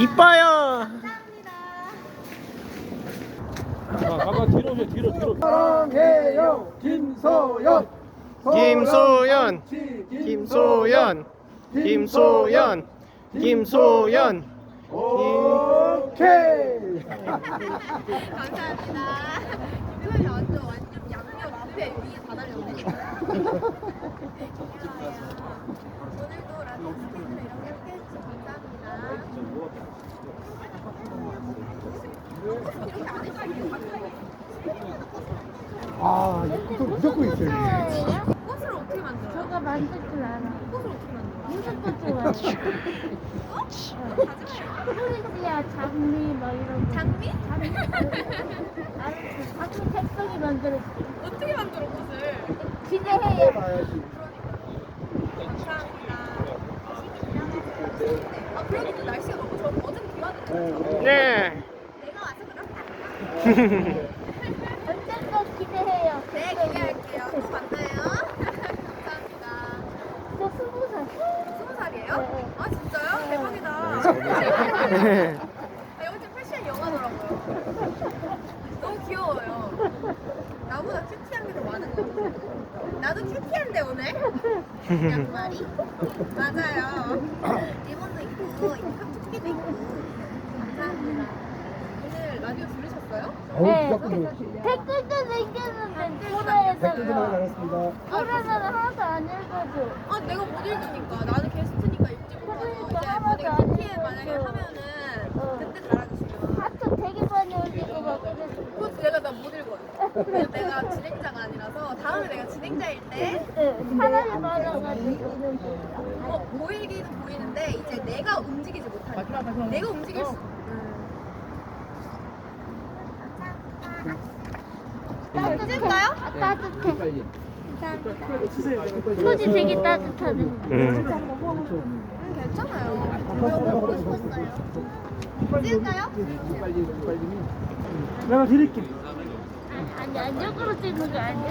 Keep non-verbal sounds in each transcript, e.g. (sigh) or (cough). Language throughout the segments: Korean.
이뻐요. 가가 뒤로 오세요 뒤로 뒤로 사랑해요 김소연. 김소연, 김소연, 김소연, 김소연. 오케이. (laughs) 감사합니다. 앞에 위에 다 달렸네. 오늘도 라디오 스케줄을 이렇게 해주셔서 감사합니다. 아 이거 무조건 있어요 만들어요? 저거 만들 줄 알아. 꽃을 어떻게 만들어요? 무슨 꽃 좋아해? 프리지야, 장미 뭐 이런 거. 장미? 장미? 알았어. 가끔 색송이 만들어. 어떻게 만들어 꽃을? 기대해요. 감사합니다. 아 그래도 날씨가 너무 좋아. 어제는 비 왔는데 네. 내가 와서 그런다. 언젠가 기대해요. 네 기대할게요. 또 만나요. (laughs) 감사합니다. 저 스무 살. 스무 살이에요? 네. 아 진짜요? 대박이다. (laughs) 아, 여기 패션 영화더라고요. 너무 귀여워요. 나보다 큐티한 게 더 많은 것 같아요. 나도 큐티한데 오늘? 양말이? 맞아요. 리본도 있고, 컵투기도 있고. 감사합니다. 오늘 라디오 들으셨어요? 네. 댓글도 남겼는데 댓글도 코너에다가. 많았습니다 코너는 하나도 안 읽어줘. 아 내가 못 읽으니까 나는 게스트니까 읽지 못하고 그러니까 이제 하나도 만약에 큐티에. 하면은 어. 그때 달아주시면 하트 되게 많이 올리고 막 그랬어. 그거 내가 나 못 읽어요. 내가 (laughs) 아니라서 진행자일 때 네, 사람이 많아가지고. 어, 보이기는 보이는데 이제 내가 움직이지 못하니까 내가 움직일 수 찍을까요? 아, 따뜻해. 손이 되게 따뜻하네. 음. 음, 괜찮아요. 먹고 싶었어요. 찍을까요? 내가 드릴게 안쪽으로 찍는 거 아니야?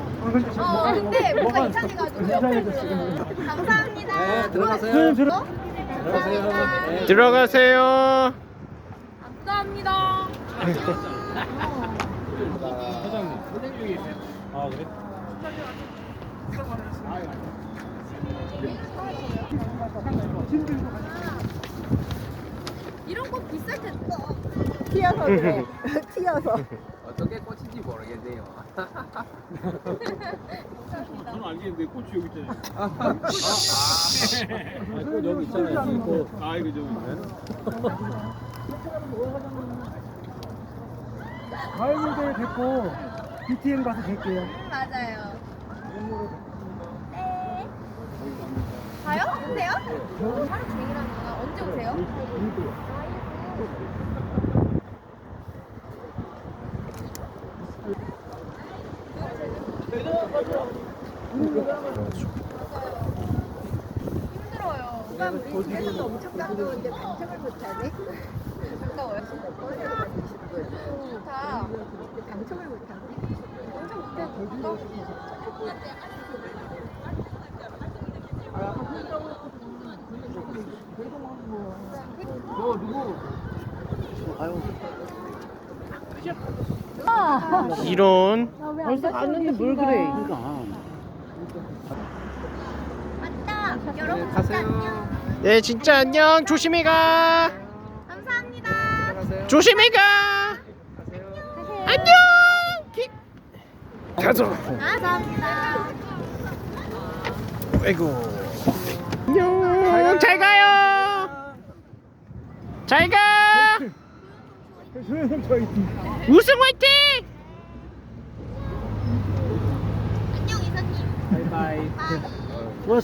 어, 근데 뭔가 이상해가지고 옆에 있어. 감사합니다. 네, 들어가세요. 감사합니다. 들어가세요. 감사합니다. 회장님 아 그래? 이런 거 비쌀 텐데. 튀어서 그래. (laughs) 튀어서. 어떻게 꽂힌지 모르겠네요. 저는 알겠는데 꽃이 여기 있잖아요 아, 꽃 여기 있잖아요 꽃. 아 이거 저기 있네 가을 무대 됐고 BTM 가서 뵐게요 음, 맞아요. 가요? 오세요? 하루 종일하는구나. 언제 오세요? 힘들어요. 엄청 못하네. 좋다. 방청을 못하네. 엄청 가까워. 이론. 벌써 갔는데 뭘 그래? 맞다. 여러분 진짜 안녕. 네, 진짜 안녕. 조심히 가. 감사합니다. 조심히 가. 안녕. 기- 가자. 감사합니다. 아이고. 안녕. 잘 가요. 잘 가. 소연 저희 우승 화이팅! 안녕 이사님. 바이바이 아. 뭐